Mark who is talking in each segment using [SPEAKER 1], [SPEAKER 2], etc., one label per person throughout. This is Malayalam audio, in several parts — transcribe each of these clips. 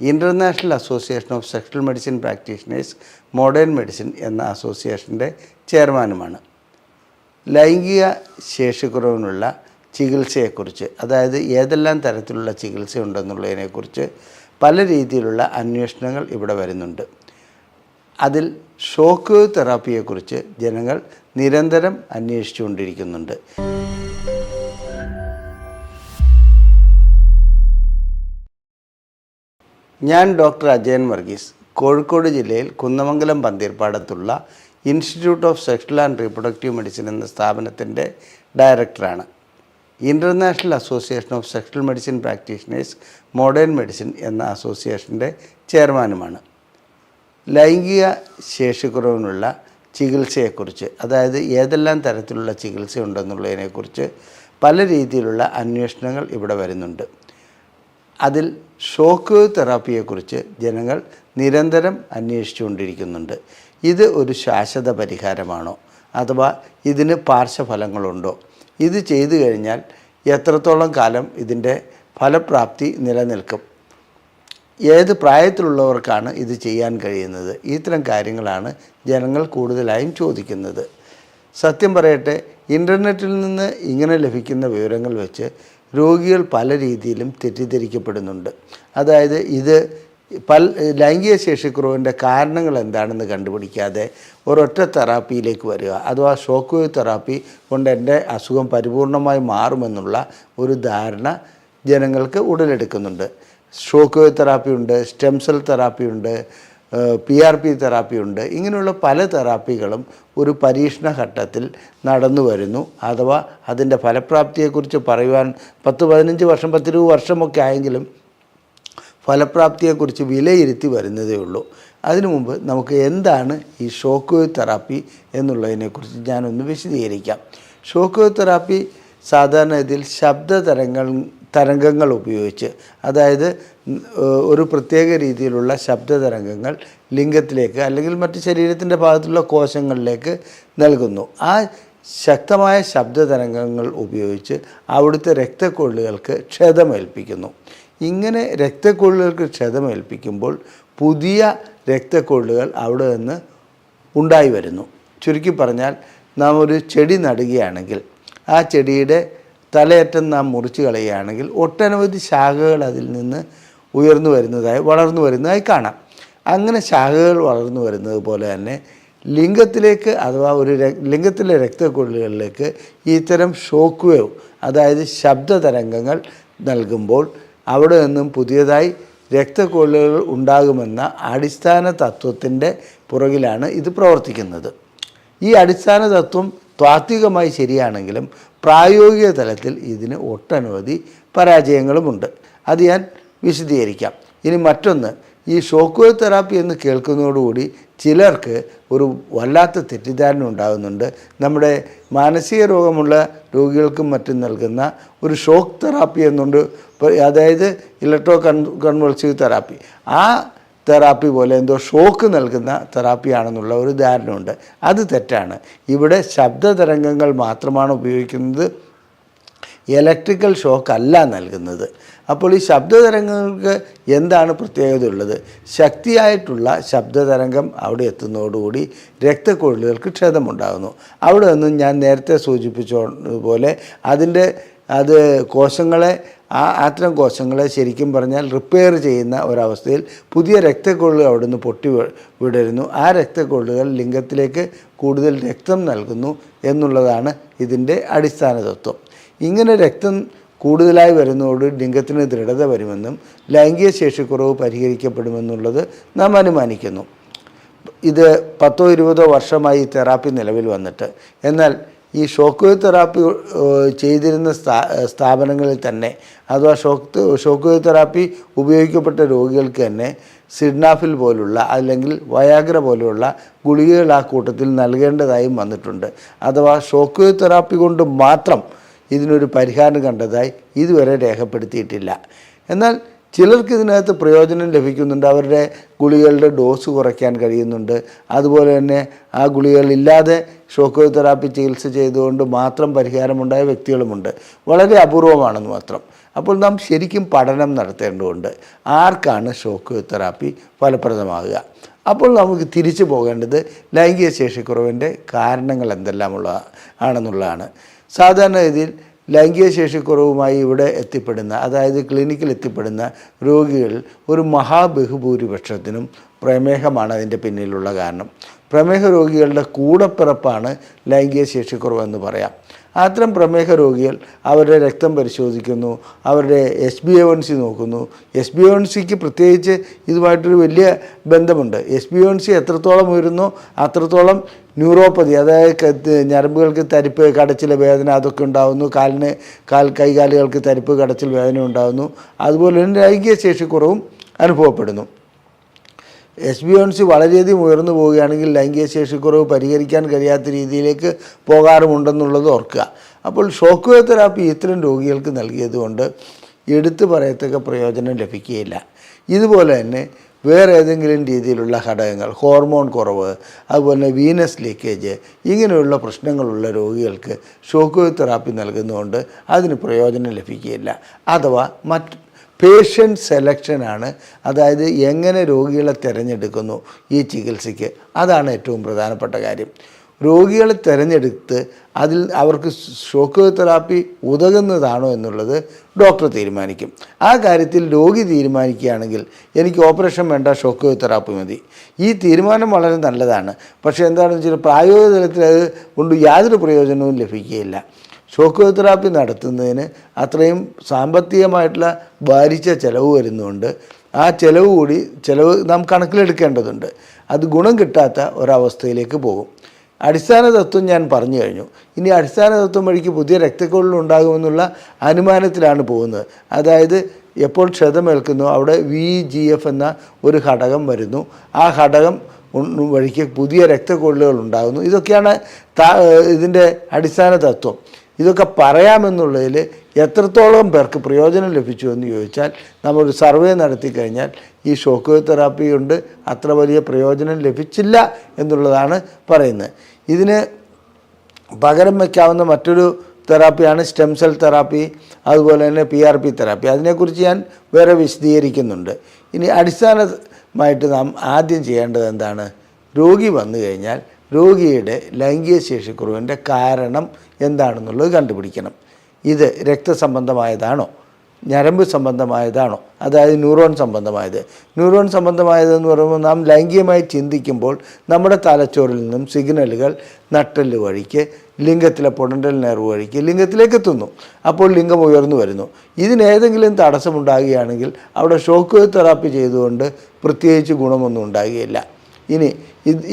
[SPEAKER 1] International association of sexual medicine practitioners modern medicine എന്ന അസോസിയേഷന്റെ ചെയർമാനുമാണ് ലൈംഗിക ശേഷിക്കുറവിനുള്ള ചികിത്സയെക്കുറിച്ച് അതായത് ഏതെല്ലാം തരത്തിലുള്ള ചികിത്സ ഉണ്ടെന്നുള്ളതിനെക്കുറിച്ച് പല രീതിയിലുള്ള അന്വേഷണങ്ങൾ ഇവിടെ വരുന്നുണ്ട്. അതിൽ ഷോക്ക് തെറാപ്പിയെക്കുറിച്ച് ജനങ്ങൾ നിരന്തരം അന്വേഷിച്ചുകൊണ്ടിരിക്കുന്നുണ്ട്. ഞാൻ ഡോക്ടർ അജയൻ വർഗീസ് കോഴിക്കോട് ജില്ലയിൽ Kunnamangalam പന്തീർപ്പാടത്തുള്ള institute of sexual and reproductive medicine എന്ന സ്ഥാപനത്തിന്റെ ഡയറക്ടറാണ്. International association of sexual medicine practitioners modern medicine എന്ന അസോസിയേഷന്റെ ചെയർമാനുമാണ്. ലൈംഗിക ശേഷിക്കുറവിനുള്ള ചികിത്സയെക്കുറിച്ച് അതായത് ഏതെല്ലാം തരത്തിലുള്ള ചികിത്സ ഉണ്ടെന്നുള്ളതിനെക്കുറിച്ച് പല രീതിയിലുള്ള അന്വേഷണങ്ങൾ ഇവിടെ വരുന്നുണ്ട്. അതിൽ ഷോക്ക് തെറാപ്പിയെക്കുറിച്ച് ജനങ്ങൾ നിരന്തരം അന്വേഷിച്ചുകൊണ്ടിരിക്കുന്നുണ്ട്. ഇത് ഒരു ശാശ്വത പരിഹാരമാണോ? അഥവാ ഇതിന് പാർശ്വഫലങ്ങളുണ്ടോ? ഇത് ചെയ്തു കഴിഞ്ഞാൽ എത്രത്തോളം കാലം ഇതിന്റെ ഫലപ്രാപ്തി നിലനിൽക്കും? ഏത് പ്രായത്തിലുള്ളവർക്കാണ് ഇത് ചെയ്യാൻ കഴിയുന്നത്? ഇത്തരം കാര്യങ്ങളാണ് ജനങ്ങൾ കൂടുതലായും ചോദിക്കുന്നത്. സത്യം പറയട്ടെ ഇന്റർനെറ്റിൽ നിന്ന് ഇങ്ങനെ ലഭിക്കുന്ന വിവരങ്ങൾ വെച്ച് രോഗികൾ പല രീതിയിലും തെറ്റിദ്ധരിക്കപ്പെടുന്നുണ്ട്. അതായത് ഇത് പൽ ലൈംഗിക ശേഷിക്കുറവിന്റെ കാരണങ്ങൾ എന്താണെന്ന് കണ്ടുപിടിക്കാതെ ഒരൊറ്റ തെറാപ്പിയിലേക്ക് വരിക. അഥവാ ഷോക്ക് വേവ് തെറാപ്പി കൊണ്ട് എന്റെ അസുഖം പരിപൂർണമായി മാറുമെന്നുള്ള ഒരു ധാരണ ജനങ്ങൾക്ക് ഉടലെടുക്കുന്നുണ്ട്. ഷോക്ക് വേവ് തെറാപ്പി ഉണ്ട് സ്റ്റെം സെൽ തെറാപ്പി ഉണ്ട് പി ആർ പി തെറാപ്പി ഉണ്ട്. ഇങ്ങനെയുള്ള പല തെറാപ്പികളും ഒരു പരീക്ഷണ ഘട്ടത്തിൽ നടന്നു വരുന്നു. അഥവാ അതിന്റെ ഫലപ്രാപ്തിയെക്കുറിച്ച് പറയുവാൻ പത്ത് പതിനഞ്ച് വർഷം പത്തിരുപത് വർഷമൊക്കെ ആയെങ്കിലും ഫലപ്രാപ്തിയെക്കുറിച്ച് വിലയിരുത്തി വരുന്നതേ ഉള്ളൂ. അതിനു മുമ്പ് നമുക്ക് എന്താണ് ഈ ഷോക്ക് തെറാപ്പി എന്നുള്ളതിനെക്കുറിച്ച് ഞാനൊന്ന് വിശദീകരിക്കാം. ഷോക്ക് തെറാപ്പി സാധാരണ ഇതിൽ ശബ്ദ തരംഗങ്ങൾ തരംഗങ്ങൾ ഉപയോഗിച്ച് അതായത് ഒരു പ്രത്യേക രീതിയിലുള്ള ശബ്ദ തരംഗങ്ങൾ ലിംഗത്തിലേക്ക് അല്ലെങ്കിൽ മറ്റ് ശരീരത്തിന്റെ ഭാഗത്തുള്ള കോശങ്ങളിലേക്ക് നൽകുന്നു. ആ ശക്തമായ ശബ്ദ തരംഗങ്ങൾ ഉപയോഗിച്ച് അവിടുത്തെ രക്തക്കൊള്ളുകൾക്ക് ക്ഷതമേൽപ്പിക്കുന്നു. ഇങ്ങനെ രക്തക്കൊള്ളുകൾക്ക് ക്ഷതമേൽപ്പിക്കുമ്പോൾ പുതിയ രക്തക്കൊള്ളുകൾ അവിടെ നിന്ന് ഉണ്ടായി വരുന്നു. ചുരുക്കി പറഞ്ഞാൽ നാം ഒരു ചെടി നടുകയാണെങ്കിൽ ആ ചെടിയുടെ തലയറ്റം നാം മുറിച്ച് കളയുകയാണെങ്കിൽ ഒട്ടനവധി ശാഖകൾ അതിൽ നിന്ന് ഉയർന്നു വരുന്നതായി വളർന്നു വരുന്നതായി കാണാം. അങ്ങനെ ശാഖകൾ വളർന്നു വരുന്നത് പോലെ തന്നെ ലിംഗത്തിലേക്ക് അഥവാ ഒരു ലിംഗത്തിലെ രക്തക്കുഴലുകളിലേക്ക് ഇത്തരം ഷോക്ക് വേവ് അതായത് ശബ്ദ തരംഗങ്ങൾ നൽകുമ്പോൾ അവിടെ നിന്നും പുതിയതായി രക്തക്കുഴലുകൾ ഉണ്ടാകുമെന്ന അടിസ്ഥാന തത്വത്തിന്റെ പുറകിലാണ് ഇത് പ്രവർത്തിക്കുന്നത്. ഈ അടിസ്ഥാന തത്വം താത്വികമായി ശരിയാണെങ്കിലും പ്രായോഗിക തലത്തിൽ ഇതിന് ഒട്ടനവധി പരാജയങ്ങളുമുണ്ട്. അത് ഞാൻ വിശദീകരിക്കാം. ഇനി മറ്റൊന്ന് ഈ ഷോക്ക് തെറാപ്പി എന്ന് കേൾക്കുന്നതോടുകൂടി ചിലർക്ക് ഒരു വല്ലാത്ത തെറ്റിദ്ധാരണ ഉണ്ടാകുന്നുണ്ട്. നമ്മുടെ മാനസിക രോഗമുള്ള രോഗികൾക്കും മറ്റും നൽകുന്ന ഒരു ഷോക്ക് തെറാപ്പി എന്നുണ്ട്. അതായത് ഇലക്ട്രോ കൺ കൺവൾസീവ് തെറാപ്പി. ആ തെറാപ്പി പോലെ എന്തോ ഷോക്ക് നൽകുന്ന തെറാപ്പിയാണെന്നുള്ള ഒരു ധാരണയുണ്ട്. അത് തെറ്റാണ്. ഇവിടെ ശബ്ദ തരംഗങ്ങൾ മാത്രമാണ് ഉപയോഗിക്കുന്നത്. ഇലക്ട്രിക്കൽ ഷോക്ക് അല്ല നൽകുന്നത്. അപ്പോൾ ഈ ശബ്ദതരംഗങ്ങൾക്ക് എന്താണ് പ്രത്യേകത ഉള്ളത്? ശക്തിയായിട്ടുള്ള ശബ്ദതരംഗം അവിടെ എത്തുന്നതോടുകൂടി രക്തക്കൊഴലുകൾക്ക് ക്ഷതമുണ്ടാകുന്നു. അവിടെ നിന്നും ഞാൻ നേരത്തെ സൂചിപ്പിച്ചതുപോലെ അതിന്റെ അത് കോശങ്ങളെ ആ ആറ്റം കോശങ്ങളെ ശരിക്കും പറഞ്ഞാൽ റിപ്പയർ ചെയ്യുന്ന ഒരവസ്ഥയിൽ പുതിയ രക്തക്കൊള്ളുകൾ അവിടുന്ന് പൊട്ടി വിടരുന്നു. ആ രക്തക്കൊള്ളുകൾ ലിംഗത്തിലേക്ക് കൂടുതൽ രക്തം നൽകുന്നു എന്നുള്ളതാണ് ഇതിന്റെ അടിസ്ഥാന തത്വം. ഇങ്ങനെ രക്തം കൂടുതലായി വരുന്നതോട് ലിംഗത്തിന് ദൃഢത വരുമെന്നും ലൈംഗിക ശേഷിക്കുറവ് പരിഹരിക്കപ്പെടുമെന്നുള്ളത് നാം അനുമാനിക്കുന്നു. ഇത് പത്തോ ഇരുപതോ വർഷമായി തെറാപ്പി നിലവിൽ വന്നിട്ട്. എന്നാൽ ഈ ഷോക്ക് തെറാപ്പി ചെയ്തിരുന്ന സ്ഥാ സ്ഥാപനങ്ങളിൽ തന്നെ അഥവാ ഷോക്ക് ഷോക്ക് തെറാപ്പി ഉപയോഗിക്കപ്പെട്ട രോഗികൾക്ക് തന്നെ സിഡ്നാഫിൽ പോലുള്ള അല്ലെങ്കിൽ വയാഗ്ര പോലുള്ള ഗുളികകൾ ആ കൂട്ടത്തിൽ നൽകേണ്ടതായും വന്നിട്ടുണ്ട്. അഥവാ ഷോക്ക് തെറാപ്പി കൊണ്ട് മാത്രം ഇതിനൊരു പരിഹാരം കണ്ടതായി ഇതുവരെ രേഖപ്പെടുത്തിയിട്ടില്ല. എന്നാൽ ചിലർക്ക് ഇതിനകത്ത് പ്രയോജനം ലഭിക്കുന്നുണ്ട്. അവരുടെ ഗുളികളുടെ ഡോസ് കുറയ്ക്കാൻ കഴിയുന്നുണ്ട്. അതുപോലെ തന്നെ ആ ഗുളികളില്ലാതെ ഷോക്ക് തെറാപ്പി ചികിത്സ ചെയ്തുകൊണ്ട് മാത്രം പരിഹാരമുണ്ടായ വ്യക്തികളുമുണ്ട്. വളരെ അപൂർവമാണെന്ന് മാത്രം. അപ്പോൾ നാം ശരിക്കും പഠനം നടത്തേണ്ടതുണ്ട്. ആർക്കാണ് ഷോക്ക് തെറാപ്പി ഫലപ്രദമാകുക? അപ്പോൾ നമുക്ക് തിരിച്ചു പോകേണ്ടത് ലൈംഗിക ശേഷിക്കുറവിന്റെ കാരണങ്ങൾ എന്തെല്ലാമുള്ള ആണെന്നുള്ളതാണ്. സാധാരണഗതിയിൽ ലൈംഗിക ശേഷിക്കുറവുമായി ഇവിടെ എത്തിപ്പെടുന്ന അതായത് ക്ലിനിക്കിൽ എത്തിപ്പെടുന്ന രോഗികൾ ഒരു മഹാബഹുഭൂരിപക്ഷത്തിനും പ്രമേഹമാണ് അതിന്റെ പിന്നിലുള്ള കാരണം. പ്രമേഹ രോഗികളുടെ കൂടപ്പിറപ്പാണ് ലൈംഗിക ശേഷിക്കുറവെന്ന് പറയാം. അത്തരം പ്രമേഹ രോഗികൾ അവരുടെ രക്തം പരിശോധിക്കുന്നു അവരുടെ S B A one C നോക്കുന്നു. എസ് ബി എ വൺ സിക്ക് പ്രത്യേകിച്ച് ഇതുമായിട്ടൊരു വലിയ ബന്ധമുണ്ട്. S B A one C എത്രത്തോളം ഉയരുന്നോ അത്രത്തോളം ന്യൂറോപ്പതി അതായത് ഞരമ്പുകൾക്ക് തരിപ്പ് കടച്ചിൽ വേദന അതൊക്കെ ഉണ്ടാകുന്നു കാലിന് കാൽ കൈകാലുകൾക്ക് തരിപ്പ് കടച്ചിൽ വേദന ഉണ്ടാകുന്നു അതുപോലെ തന്നെ ലൈംഗിക ശേഷിക്കുറവും അനുഭവപ്പെടുന്നു. എസ് ബി ഒൺ സി വളരെയധികം ഉയർന്നു പോവുകയാണെങ്കിൽ ലൈംഗിക ശേഷിക്കുറവ് പരിഹരിക്കാൻ കഴിയാത്ത രീതിയിലേക്ക് പോകാറുമുണ്ടെന്നുള്ളത് ഓർക്കുക. അപ്പോൾ ഷോക്ക് വേവ് തെറാപ്പി ഇത്തരം രോഗികൾക്ക് നൽകിയതുകൊണ്ട് എടുത്തു പറയത്തക്ക പ്രയോജനം ലഭിക്കുകയില്ല. ഇതുപോലെ തന്നെ വേറെ ഏതെങ്കിലും രീതിയിലുള്ള ഘടകങ്ങൾ ഹോർമോൺ കുറവ് അതുപോലെ വീനസ് ലീക്കേജ് ഇങ്ങനെയുള്ള പ്രശ്നങ്ങളുള്ള രോഗികൾക്ക് ഷോക്ക് തെറാപ്പി നൽകുന്നതുകൊണ്ട് അതിന് പ്രയോജനം ലഭിക്കുകയില്ല. അഥവാ മറ്റ് പേഷ്യന്റ് സെലക്ഷനാണ് അതായത് എങ്ങനെ രോഗികളെ തിരഞ്ഞെടുക്കുന്നു ഈ ചികിത്സയ്ക്ക്. അതാണ് ഏറ്റവും പ്രധാനപ്പെട്ട കാര്യം. രോഗികളെ തിരഞ്ഞെടുത്ത് അതിൽ അവർക്ക് ഷോക്ക് തെറാപ്പി ഉതകുന്നതാണോ എന്നുള്ളത് ഡോക്ടർ തീരുമാനിക്കും. ആ കാര്യത്തിൽ രോഗി തീരുമാനിക്കുകയാണെങ്കിൽ എനിക്ക് ഓപ്പറേഷൻ വേണ്ട ഷോക്ക് തെറാപ്പി മതി. ഈ തീരുമാനം വളരെ നല്ലതാണ്. പക്ഷേ എന്താണെന്ന് വെച്ചാൽ പ്രായോഗിക തലത്തിൽ അത് കൊണ്ട് യാതൊരു പ്രയോജനവും ലഭിക്കുകയില്ല. ഷോക്ക് തെറാപ്പി നടത്തുന്നതിന് അത്രയും സാമ്പത്തികമായിട്ടുള്ള ഭാരിച്ച ചിലവ് വരുന്നുണ്ട്. ആ ചിലവ് കൂടി ചിലവ് നാം കണക്കിലെടുക്കേണ്ടതുണ്ട്. അത് ഗുണം കിട്ടാത്ത ഒരവസ്ഥയിലേക്ക് പോകും. അടിസ്ഥാന തത്വം ഞാൻ പറഞ്ഞു കഴിഞ്ഞു. ഇനി അടിസ്ഥാന തത്വം വഴിക്ക് പുതിയ രക്തക്കൊള്ളിൽ ഉണ്ടാകുമെന്നുള്ള അനുമാനത്തിലാണ് പോകുന്നത്. അതായത് എപ്പോൾ ക്ഷതമേൽക്കുന്നു അവിടെ വി ജി എഫ് എന്ന ഒരു ഘടകം വരുന്നു. ആ ഘടകം വഴിക്ക് പുതിയ രക്തക്കൊള്ളുകൾ ഉണ്ടാകുന്നു. ഇതൊക്കെയാണ് ഇതിന്റെ അടിസ്ഥാന തത്വം. ഇതൊക്കെ പറയാമെന്നുള്ളതിൽ എത്രത്തോളം പേർക്ക് പ്രയോജനം ലഭിച്ചു എന്ന് ചോദിച്ചാൽ നമ്മളൊരു സർവേ നടത്തി കഴിഞ്ഞാൽ ഈ ഷോക്ക് തെറാപ്പി കൊണ്ട് അത്ര വലിയ പ്രയോജനം ലഭിച്ചില്ല എന്നുള്ളതാണ് പറയുന്നത്. ഇതിന് പകരം വയ്ക്കാവുന്ന മറ്റൊരു തെറാപ്പിയാണ് സ്റ്റെം സെൽ തെറാപ്പി അതുപോലെ തന്നെ പി ആർ പി തെറാപ്പി. അതിനെക്കുറിച്ച് ഞാൻ വേറെ വിശദീകരിക്കുന്നുണ്ട്. ഇനി അടിസ്ഥാനമായിട്ട് നാം ആദ്യം ചെയ്യേണ്ടത് എന്താണ്? രോഗി വന്നു കഴിഞ്ഞാൽ രോഗിയുടെ ലൈംഗിക ശേഷിക്കുറവിന്റെ കാരണം എന്താണെന്നുള്ളത് കണ്ടുപിടിക്കണം. ഇത് രക്തസംബന്ധമായതാണോ? ഞരമ്പ് സംബന്ധമായതാണോ? അതായത് ന്യൂറോൺ സംബന്ധമായത്. ന്യൂറോൺ സംബന്ധമായതെന്ന് പറയുമ്പോൾ നാം ലൈംഗികമായി ചിന്തിക്കുമ്പോൾ നമ്മുടെ തലച്ചോറിൽ നിന്നും സിഗ്നലുകൾ നട്ടൽ വഴിക്ക് ലിംഗത്തിലെ പൊടണ്ടൽ നെർവ് വഴിക്ക് ലിംഗത്തിലേക്ക് എത്തുന്നു. അപ്പോൾ ലിംഗം ഉയർന്നു വരുന്നു. ഇതിനേതെങ്കിലും തടസ്സമുണ്ടാകുകയാണെങ്കിൽ അവിടെ ഷോക്ക് തെറാപ്പി ചെയ്തുകൊണ്ട് പ്രത്യേകിച്ച് ഗുണമൊന്നും ഉണ്ടാകുകയില്ല. ഇനി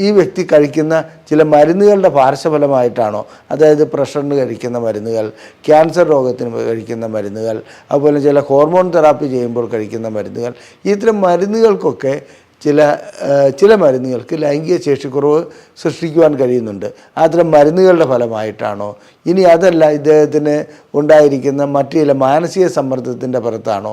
[SPEAKER 1] ഈ വ്യക്തി കഴിക്കുന്ന ചില മരുന്നുകളുടെ പാർശ്വഫലമായിട്ടാണോ? അതായത് പ്രഷറിന് കഴിക്കുന്ന മരുന്നുകൾ ക്യാൻസർ രോഗത്തിന് കഴിക്കുന്ന മരുന്നുകൾ അതുപോലെ ചില ഹോർമോൺ തെറാപ്പി ചെയ്യുമ്പോൾ കഴിക്കുന്ന മരുന്നുകൾ ഇത്തരം മരുന്നുകൾക്കൊക്കെ ചില ചില മരുന്നുകൾക്ക് ലൈംഗിക ശേഷിക്കുറവ് സൃഷ്ടിക്കുവാൻ കഴിയുന്നുണ്ട്. അത്തരം മരുന്നുകളുടെ ഫലമായിട്ടാണോ? ഇനി അതല്ല ഇദ്ദേഹത്തിന് ഉണ്ടായിരിക്കുന്ന മറ്റു ചില മാനസിക സമ്മർദ്ദത്തിന്റെ പുറത്താണോ?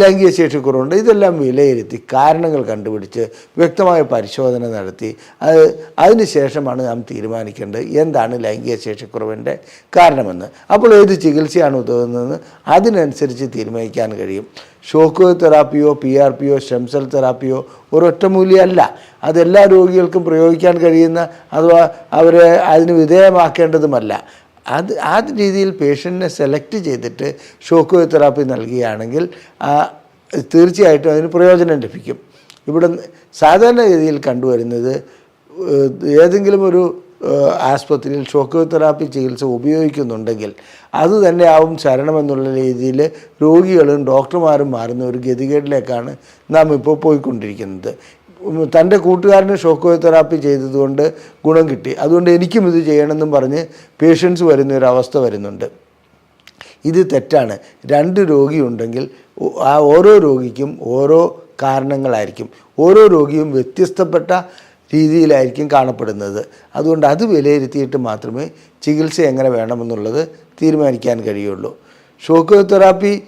[SPEAKER 1] ലൈംഗിക ശേഷിക്കുറവുണ്ട്. ഇതെല്ലാം വിലയിരുത്തി കാരണങ്ങൾ കണ്ടുപിടിച്ച് വ്യക്തമായ പരിശോധന നടത്തി. അത് അതിനുശേഷമാണ് നാം തീരുമാനിക്കേണ്ടത് എന്താണ് ലൈംഗിക ശേഷിക്കുറവിന്റെ കാരണമെന്ന്. അപ്പോൾ ഏത് ചികിത്സയാണ് ഉതകുന്നതെന്ന് അതിനനുസരിച്ച് തീരുമാനിക്കാൻ കഴിയും. ഷോക്ക് തെറാപ്പിയോ പി ആർ പിയോ സ്റ്റെംസെൽ തെറാപ്പിയോ ഒരൊറ്റ മൂല്യമല്ല. അതെല്ലാ രോഗികൾക്കും പ്രയോഗിക്കാൻ കഴിയുന്ന അഥവാ അവരെ അതിന് വിധേയമാക്കേണ്ടതുമല്ല. അത് ആ രീതിയിൽ പേഷ്യന്റിനെ സെലക്ട് ചെയ്തിട്ട് ഷോക്ക് തെറാപ്പി നൽകുകയാണെങ്കിൽ തീർച്ചയായിട്ടും അതിന് പ്രയോജനം ലഭിക്കും. ഇവിടെ സാധാരണഗതിയിൽ കണ്ടുവരുന്നത് ഏതെങ്കിലും ഒരു ആസ്പത്രിയിൽ ഷോക്ക് തെറാപ്പി ചികിത്സ ഉപയോഗിക്കുന്നുണ്ടെങ്കിൽ അത് തന്നെ ആവും ശരണമെന്നുള്ള രീതിയിൽ രോഗികളും ഡോക്ടർമാരും മാറുന്ന ഒരു ഗതികേടിലേക്കാണ് നാം ഇപ്പോൾ പോയിക്കൊണ്ടിരിക്കുന്നത്. തന്റെ കൂട്ടുകാരന് ഷോക്ക് തെറാപ്പി ചെയ്തതുകൊണ്ട് ഗുണം കിട്ടി. അതുകൊണ്ട് എനിക്കും ഇത് ചെയ്യണമെന്നും പറഞ്ഞ് പേഷ്യൻസ് വരുന്ന ഒരു അവസ്ഥ വരുന്നുണ്ട്. ഇത് തെറ്റാണ്. രണ്ട് രോഗിയുണ്ടെങ്കിൽ ആ ഓരോ രോഗിക്കും ഓരോ കാരണങ്ങളായിരിക്കും. ഓരോ രോഗിയും വ്യത്യസ്തപ്പെട്ട രീതിയിലായിരിക്കും കാണപ്പെടുന്നത്. അതുകൊണ്ട് അത് വിലയിരുത്തിയിട്ട് മാത്രമേ ചികിത്സ എങ്ങനെ വേണമെന്നുള്ളത് തീരുമാനിക്കാൻ കഴിയുള്ളൂ. ഷോക്ക് തെറാപ്പി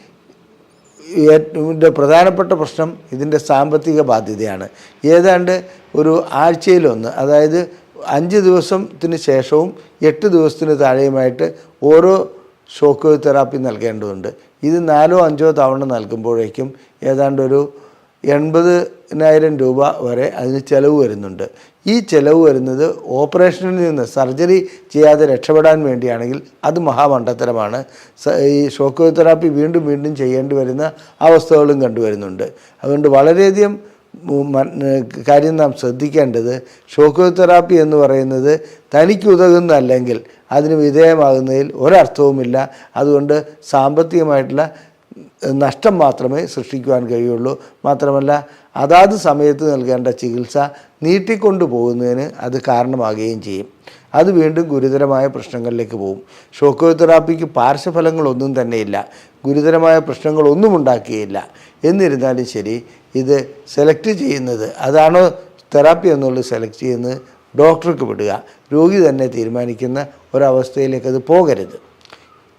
[SPEAKER 1] പ്രധാനപ്പെട്ട പ്രശ്നം ഇതിന്റെ സാമ്പത്തിക ബാധ്യതയാണ്. ഏതാണ്ട് ഒരു ആഴ്ചയിലൊന്ന് അതായത് അഞ്ച് ദിവസത്തിന് ശേഷവും എട്ട് ദിവസത്തിന് താഴെയുമായിട്ട് ഓരോ ഷോക്ക് തെറാപ്പി നൽകേണ്ടതുണ്ട്. ഇത് നാലോ അഞ്ചോ തവണ നൽകുമ്പോഴേക്കും ഏതാണ്ട് ഒരു എൺപതിനായിരം രൂപ വരെ അതിന് ചിലവ് വരുന്നുണ്ട്. ഈ ചിലവ് വരുന്നത് ഓപ്പറേഷനിൽ നിന്ന് സർജറി ചെയ്യാതെ രക്ഷപ്പെടാൻ വേണ്ടിയാണെങ്കിൽ അത് മഹാമണ്ടത്തരമാണ്. ഈ ഷോക്ക് തെറാപ്പി വീണ്ടും വീണ്ടും ചെയ്യേണ്ടി വരുന്ന അവസ്ഥകളും കണ്ടുവരുന്നുണ്ട്. അതുകൊണ്ട് വളരെയധികം കാര്യം നാം ശ്രദ്ധിക്കേണ്ടത് ഷോക്ക് തെറാപ്പി എന്ന് പറയുന്നത് തനിക്ക് ഉതകുന്നതല്ലെങ്കിൽ അതിന് വിധേയമാകുന്നതിൽ ഒരർത്ഥവുമില്ല. അതുകൊണ്ട് സാമ്പത്തികമായിട്ടുള്ള നഷ്ടം മാത്രമേ സൃഷ്ടിക്കുവാൻ കഴിയുള്ളൂ. മാത്രമല്ല അതാത് സമയത്ത് നൽകേണ്ട ചികിത്സ നീട്ടിക്കൊണ്ടു പോകുന്നതിന് അത് കാരണമാകുകയും ചെയ്യും. അത് വീണ്ടും ഗുരുതരമായ പ്രശ്നങ്ങളിലേക്ക് പോകും. ഷോക്ക് വേവ് തെറാപ്പിക്ക് പാർശ്വഫലങ്ങളൊന്നും തന്നെയില്ല. ഗുരുതരമായ പ്രശ്നങ്ങളൊന്നും ഉണ്ടാക്കുകയില്ല. എന്നിരുന്നാലും ശരി ഇത് സെലക്ട് ചെയ്യുന്നത് അതാണോ തെറാപ്പി എന്നുള്ളത് സെലക്ട് ചെയ്യുന്നത് ഡോക്ടർക്ക് വിടുക. രോഗി തന്നെ തീരുമാനിക്കുന്ന ഒരവസ്ഥയിലേക്ക് അത് പോകരുത്.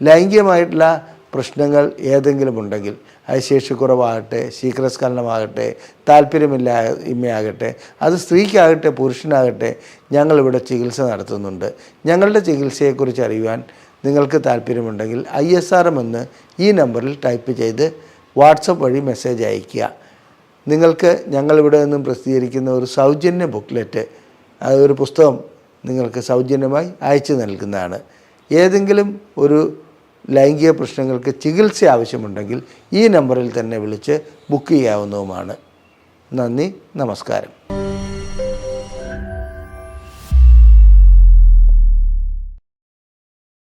[SPEAKER 1] ലൈംഗികമായിട്ടുള്ള പ്രശ്നങ്ങൾ ഏതെങ്കിലും ഉണ്ടെങ്കിൽ അത് ശേഷിക്കുറവാകട്ടെ ശീഘ്രസ്ഖലനമാകട്ടെ താല്പര്യമില്ലായ്മയാകട്ടെ അത് സ്ത്രീക്കാകട്ടെ പുരുഷനാകട്ടെ ഞങ്ങളിവിടെ ചികിത്സ നടത്തുന്നുണ്ട്. ഞങ്ങളുടെ ചികിത്സയെക്കുറിച്ച് അറിയുവാൻ നിങ്ങൾക്ക് താല്പര്യമുണ്ടെങ്കിൽ ഐ എസ് ആർ എം എന്ന് ഈ നമ്പറിൽ ടൈപ്പ് ചെയ്ത് വാട്സപ്പ് വഴി മെസ്സേജ് അയയ്ക്കുക. നിങ്ങൾക്ക് ഞങ്ങളിവിടെ നിന്നും പ്രസിദ്ധീകരിക്കുന്ന ഒരു സൗജന്യ ബുക്ക്ലെറ്റ് അതൊരു പുസ്തകം നിങ്ങൾക്ക് സൗജന്യമായി അയച്ചു നൽകുന്നതാണ്. ഏതെങ്കിലും ഒരു ലൈംഗിക പ്രശ്നങ്ങൾക്ക് ചികിത്സ ആവശ്യമുണ്ടെങ്കിൽ ഈ നമ്പറിൽ തന്നെ വിളിച്ച് ബുക്ക് ചെയ്യാവുന്നതുമാണ്. നന്ദി നമസ്കാരം.